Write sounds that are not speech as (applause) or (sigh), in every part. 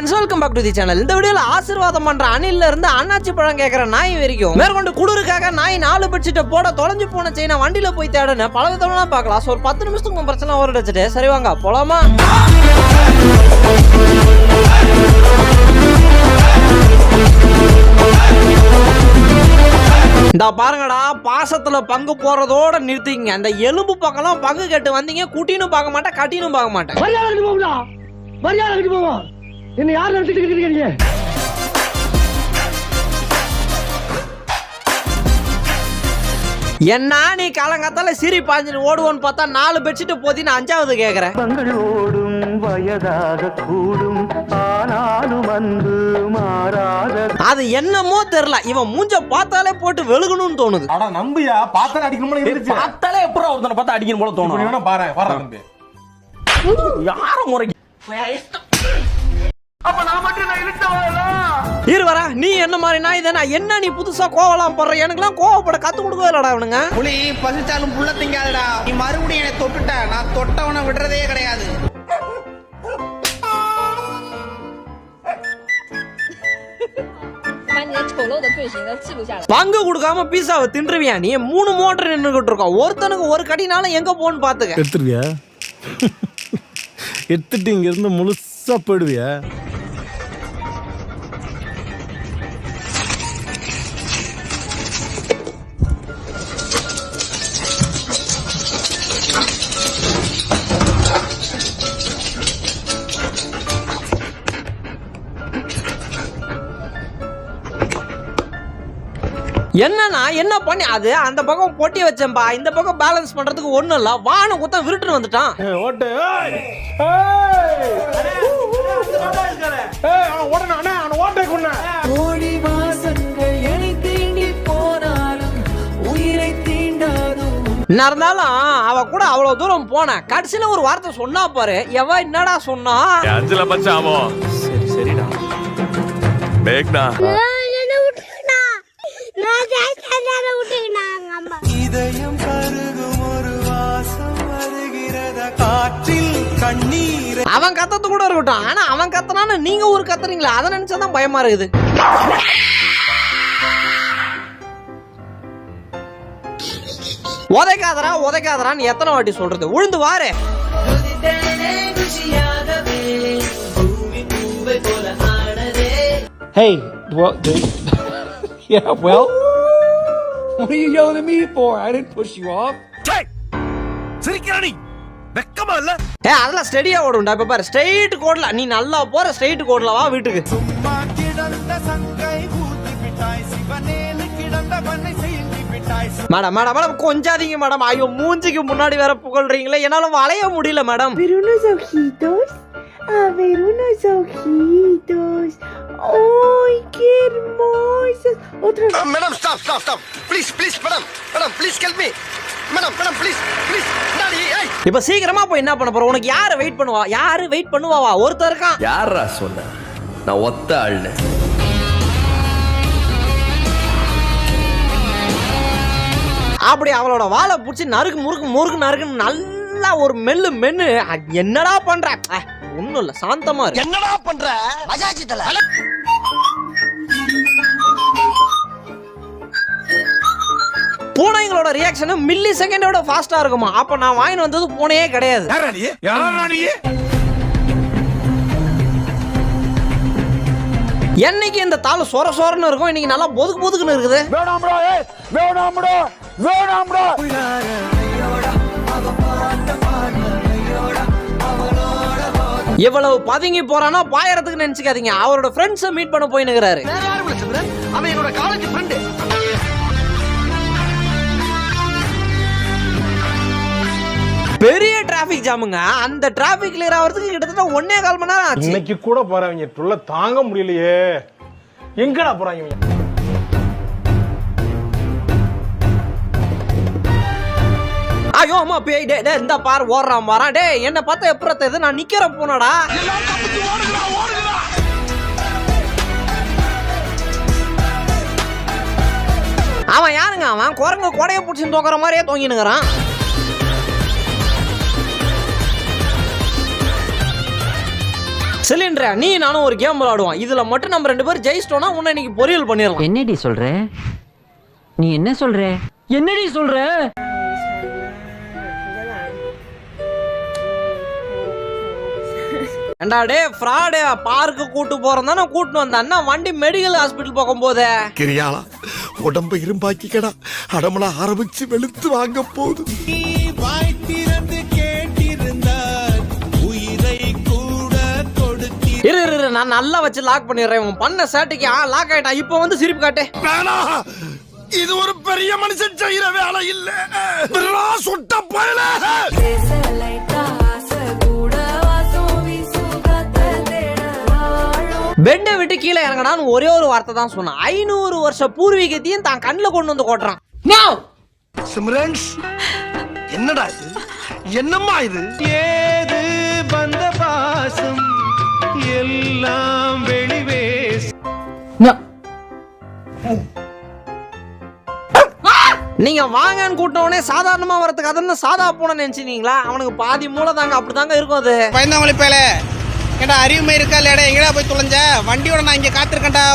Friends welcome back to the channel இந்த வீடியோல ஆசீர்வாதம் பண்ற அணில்ல இருந்து அண்ணாச்சி பழம் கேட்கற நாய் வரைக்கும் மேற்கொண்டு குளிருக்காக நாய் நாலு பெட்ஷீட்டை போட தொலைஞ்சு போன செயினை வண்டியில போய் தேடுன்னு பல விதமா பார்க்கலாம். ஸோ ஒரு பத்து நிமிஷத்துக்கு பிரச்சனை ஓர வச்சுட்டு சரி வாங்க போலாமா? இந்த பாருங்கடா பாசத்துல பங்கு போறதோட நிறுத்திங்க அந்த எலும்பு பக்கம்லாம் பங்கு கேட்டு வந்தீங்க குட்டினும் பார்க்க மாட்டேன் கட்டினும் பார்க்க மாட்டேன். என்ன யார் நடத்திட்டு இருக்கீங்க என்ன நீ காலங்காத்தால சிரி பாஞ்சுன்னு ஓடுவோன்னு பார்த்தா நாலு பெட்ஷீட் போதி நான் அஞ்சாவது கேக்குறேன். பங்கள் ஓடும் வயதாக கூடும். ஆனாலும் அன்பு மாறாத அது என்னமோ தெரியல. இவன் மூஞ்ச பார்த்தாலே போட்டு வெளுகணும்னு தோணுது. அடா நம்பியா? பார்த்தா அடிக்கணும்னு இருந்துச்சு. பார்த்தாலே எப்பறம் ஒருத்தனை பார்த்து அடிக்கணும் போல தோணும். வேணா பாரு வர தம்பி. யார முறைக்கு இருவரா நீ என்ன மாதிரி நான் இதை நான் என்ன நீ புதுசா கோவலாம் போடுற? எனக்குலாம் கோவப்பட கத்து கொடுக்கவே இல்லடா அவனுங்க. புலி பசிச்சாலும் புள்ள திங்காதடா. நீ மறுபடியும் என்னை தொட்டுட்ட. நான் தொட்டவன விடுறதே கிடையாது. பங்கு கொடுக்காம பீஸாவை தின்றுவியா நீ? மூணு மோட்டர் நின்றுகிட்டு இருக்கோம். ஒருத்தனுக்கு ஒரு கடினாலும் எங்க போன்னு பாத்துக்க. எடுத்துருவியா? எடுத்துட்டு இங்க இருந்து முழுசா போயிடுவியா? என்னன்னா என்ன பண்ணி அது அந்த பக்கம் பொட்டி வச்சேன்பா. இந்த பக்கம் பேலன்ஸ் பண்றதுக்கு ஒண்ணும் இல்ல. வான குத்தம் விருட்டுன்னு வந்துட்டான். ஓட்டு ஏய் ஏய் ஏய் அவன் ஓடணும் அண்ணா அவன் ஓட்டை கொன்ன என்ன இருந்தாலும் அவ கூட அவ்வளவு தூரம் போனேன் கடைசியில ஒரு வார்த்தை சொன்னா பாரு. எவ என்னடா சொன்னா? அஞ்சல பச்சாமோ சரி சரிடா. மேக்னா. இதயம் பருகும் ஒரு வாசம் வருகிறத? காற்றில் கண்ணீர் அவன் கத்தது கூட இருக்கட்டும். ஆனா அவன் கத்தனான்னு நீங்க ஒரு கத்துறீங்களா? அதை நினைச்சாதான் பயமா இருக்குது. உதைக்காதரா உதைக்காதரான்னு எத்தனை வாட்டி சொல்றது? உழுந்து வாரு. Hey, well, (laughs) yeah, well. What are you yelling at me for? I didn't push you off. சிரிக்கிறானி வெக்கமா இல்ல? ஏ அதெல்லாம் ஸ்டெடியா ஓடும்டா. இப்ப பாரு ஸ்ட்ரெயிட் கோட்ல. நீ நல்லா போற ஸ்ட்ரெயிட் கோட்ல. வா வீட்டுக்கு. சும்மா கிடந்த சங்கை ஊத்தி விட்டாய். சிவனேனு கிடந்த பண்ணை செய்தி விட்டாய். மேடம் மேடம் மேடம் கொஞ்சாதீங்க மேடம். ஐயோ மூஞ்சிக்கு முன்னாடி வேற புகழ்றீங்களே. என்னால வளைய முடியல madam. Ver unos ojitos. A ver unos ojitos. ¡Ay, qué hermosos! Otros. Madam stop stop stop please please madam madam please help me madam madam please please இப்ப சீக்கிரமா போய் என்ன பண்ண போற? உனக்கு யாரு வெயிட் பண்ணுவா? யாரு வெயிட் பண்ணுவாவா? ஒருத்தர் இருக்கான். யாரா சொன்ன? நான் ஒத்த ஆள்னு. அப்படி அவளோட வாழை பிடிச்சி நறுக்கு முறுக்கு முறுக்கு நறுக்குன்னு நல்லா ஒரு மெல்லு மென்னு என்னடா பண்ற? ஒண்ணும் இல்ல சாந்தமா இருக்கு என்னடா பண்ற? மஜாச்சி தல. பூனைங்களோட ரியாக்ஷன் மில்லி செகண்டோட ஃபாஸ்டா இருக்குமா? அப்ப நான் வாங்கிட்டு வந்தது பூனையே கிடையாது. யாரா நீ? யாரா நீ? என்னைக்கு இந்த தாள் சொர சொரன்னு இருக்கும் இன்னைக்கு நல்லா பொதுக்கு பொதுக்குன்னு இருக்குது. வேணாம்டா வேணாம்டா வேணாம்டா. இவ்வளவு பதுங்கி போறானா பாயறதுக்கு நினைச்சுக்காதீங்க. அவரோட ஃப்ரெண்ட்ஸை மீட் பண்ண போயினுக்கிறாரு அவன் என்னோட காலேஜ் ஃப்ரெண்டு பெரிய டிராபிக் ஜாமுங்க அந்த டிராபிக் கிளியர் ஆகிறதுக்கு கிட்டத்தட்ட ஒன்னே கால் மணி நேரம் ஆச்சு. இன்னைக்கு கூட போறவங்க தாங்க முடியலையே. எங்கடா போறாங்க அம்மா பேய் டே டே இந்த பாரு ஓடுறான் வரான். டே என்ன பார்த்தா எப்பறம் தெரியுது? நான் நிக்கிற போனடா. அவன் யாருங்க அவன்? குரங்கு கொடைய பிடிச்சி தோக்குற மாதிரியே தொங்கினுங்கிறான் சிலிண்டர்? நீ நானும் ஒரு கேம் விளையாடுவோம் இதுல மட்டும் நம்ம ரெண்டு பேரும் ஜெயிச்சிட்டோம்னா உன்னை இன்னைக்கு பொரியல் பண்ணிடலாம். என்னடி சொல்ற? நீ என்ன சொல்ற? என்னடி சொல்ற? ஏண்டா டே ஃப்ராடு பார்க்கு கூட்டு போறோம் தானே கூட்டு வந்தேன். அண்ணா வண்டி மெடிக்கல் ஹாஸ்பிட்டல் போகும்போது? கிரியாளா உடம்ப இரும்பாக்கிக்கடா. அடமலா ஆரம்பிச்சு வெளுத்து வாங்க போகுது. இரு இரு, இரு நான் நல்லா வச்சு லாக் பண்ணிடுறேன். உன் பண்ண சேட்டைக்கு ஆ லாக் ஆயிட்டா இப்போ வந்து சிரிப்பு காட்டு. வேணா இது ஒரு பெரிய மனுஷன் செய்யற வேலை இல்ல. சுட்ட பயல. பெட்டை விட்டு கீழே இறங்கடான்னு ஒரே ஒரு வார்த்தை தான் சொன்னான். ஐநூறு வருஷ பூர்வீகத்தையும் தான் கண்ணில் கொண்டு வந்து கொட்டுறான்! சிம்ரன்ஸ் என்னடா இது? என்னம்மா இது? ஏது பந்த பாசம்? எல்லாம் வெளிவேஸ் நீங்க வாங்கன்னு கூட்டவனே சாதாரணமா வரதுக்கு அதென்ன சாதா போன நினைச்சினீங்களா அவனுக்கு பாதி மூளை தாங்க அப்படிதாங்க இருக்கும் அது. பயந்தாமொழி பேல ஏடா அறிவுமை இருக்கா இல்லையாடா? எங்கடா போய் தொலைஞ்ச? வண்டியோட நான் இங்க காத்திருக்கேன்டா.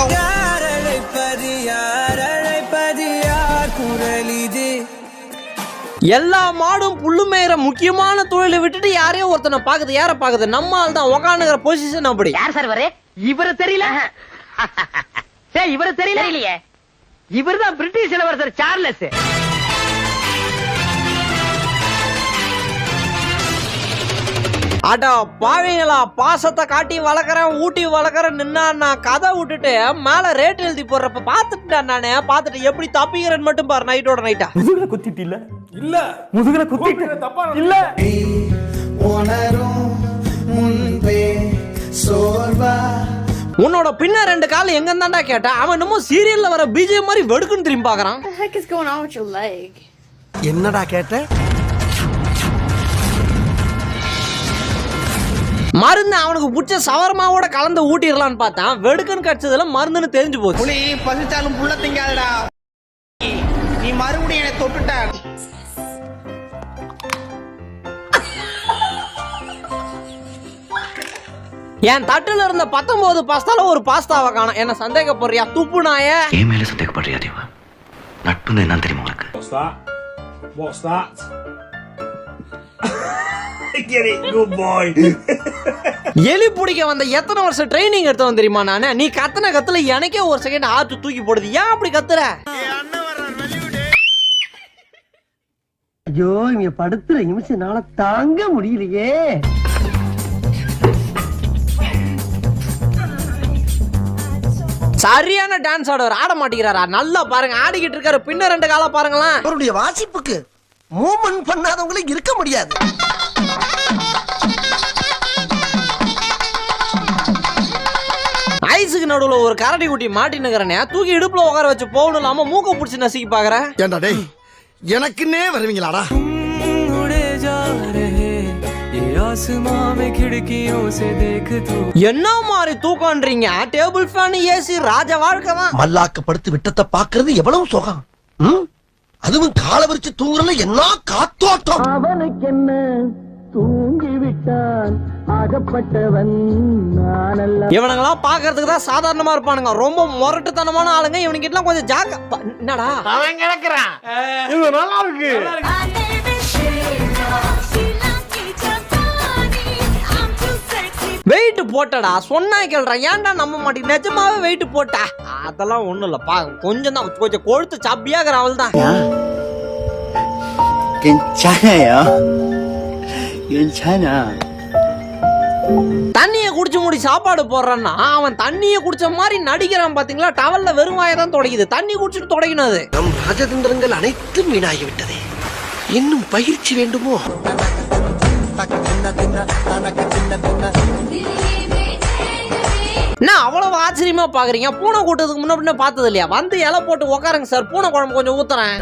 எல்லா மாடும் புல்லு மேயிற முக்கியமான தொழிலை விட்டுட்டு யாரையோ ஒருத்தனை பாக்குது யார பாக்குது? நம்ம ஆள் தான் உக்காந்துக்கிற பொசிஷன் அப்படி. யார் சார் வரே இவரு தெரியல. ஏய் இவரு தெரியல. இல்லையே இவர்தான் பிரிட்டிஷ் இளவரசர் சார்லஸ். அடா பாவீங்களா பாசத்தை காட்டி வளர்க்குறேன் ஊட்டி வளர்க்குறேன் நின்னா நான் கதை விட்டுட்டு மேல ரேட் எழுதி போடுறப்ப பார்த்துட்டேன் நானே. பார்த்துட்டு எப்படி தப்பிக்கிறேன்னு மட்டும் பாரு நைட்டோட நைட்டா முதுகுல குத்திட்டு இல்ல? இல்ல. முதுகுல குத்திட்டு. தப்பா இல்ல. உன்னோட பின்ன ரெண்டு கால் எங்க இருந்தாண்டா கேட்டா அவன் இன்னமும் சீரியல்ல வர பிஜிஎம் மாதிரி வெடுக்குன்னு திரும்பி பாக்குறான் What the மருந்து அவனுக்கு பிடிச்ச சவரமாவோட கலந்து ஊட்டிடலான்னு பார்த்தான் வெடுக்குன்னு கடிச்சதுல மருந்துன்னு தெரிஞ்சு போச்சு. புலி பசிச்சாலும் புள்ள திங்காதடா. நீ மறுபடியும் என்னை தொட்டுட்ட. என் தட்டுல இருந்த பத்தொன்பது பாஸ்தால ஒரு பாஸ்தாவை காணும். என்ன சந்தேகப்படுறியா துப்பு நாய? என் மேல சந்தேகப்படுறியா தேவா? நட்புன்னு என்ன தெரியுமா உனக்கு? எலி பிடிக்க வந்த எத்தனை வருஷம் ட்ரைனிங் எடுத்தவன் தெரியுமா நானு? நீ கத்துன கத்துல எனக்கே ஒரு செகண்ட் ஆத்து தூக்கி போடுது. ஏன் அப்படி கத்துற? ஐயோ இங்க படுத்துற நிமிஷம்னால தாங்க முடியலையே. சரியான டான்ஸ் ஆடவர். ஆட மாட்டேங்கிறாரா? நல்லா பாருங்க. ஆடிக்கிட்டு இருக்காரு. பின்ன ரெண்டு கால பாருங்களேன். அவருடைய வாசிப்புக்கு மூமெண்ட் பண்ணாதவங்களே இருக்க முடியாது. ஐஸுக்கு நடுவுல ஒரு கரடி குட்டி மாட்டினுக்கிறனே தூக்கி இடுப்புல உட்கார வச்சு போகணும் இல்லாம மூக்க பிடிச்சி நசுக்கி பாக்குற? ஏண்டா டேய் எனக்குன்னே வருவீங்களாடா? என்ன மாதிரி தூக்கம்ன்றீங்க? டேபிள் ஃபேன் ஏசி ராஜ வாழ்க்கை தான். மல்லாக்க படுத்து விட்டத்தை பாக்குறது எவ்வளவு சுகம்? அதுவும் காலை விரிச்சு தூங்குறதுல என்ன காத்தோட்டம்? அவனுக்கு என்ன தூங்கி விட்டான். அகப்பட்டவன் இவனுங்கெல்லாம் பாக்குறதுக்கு தான் சாதாரணமா இருப்பானுங்க. ரொம்ப முரட்டுத்தனமான ஆளுங்க. இவனுக்கு எல்லாம் கொஞ்சம் ஜாக்க என்னடா? இது நல்லா இருக்கு. வெயிட் போட்டடா. சொன்னா கேள்றா ஏன்டா நம்ப மாட்டேங்க நிஜமாவே வெயிட் போட்டா? அதெல்லாம் ஒண்ணும் இல்ல பா கொஞ்சம் தான். கொஞ்சம் கொழுத்து சப்பியாகிற அவள் தான் தண்ணிய குடிச்சு மூடி சாப்பாடு போடுறான்னா அவன் தண்ணிய குடிச்ச மாதிரி நடிக்கிறான் பாத்தீங்களா? டவல்ல வெறும் தான் தொடங்குது தண்ணி குடிச்சிட்டு தொடங்கினது அது. நம் ராஜதந்திரங்கள் அனைத்தும் வீணாகி விட்டதே இன்னும் பயிற்சி வேண்டுமோ? என்ன அவ்வளவு ஆச்சரியமா பாக்குறீங்க? பூனை கூட்டத்துக்கு முன்ன பின்ன பார்த்தது இல்லையா? வந்து இலை போட்டு உக்காருங்க சார். பூனை குழம்பு கொஞ்சம் ஊத்துறேன்.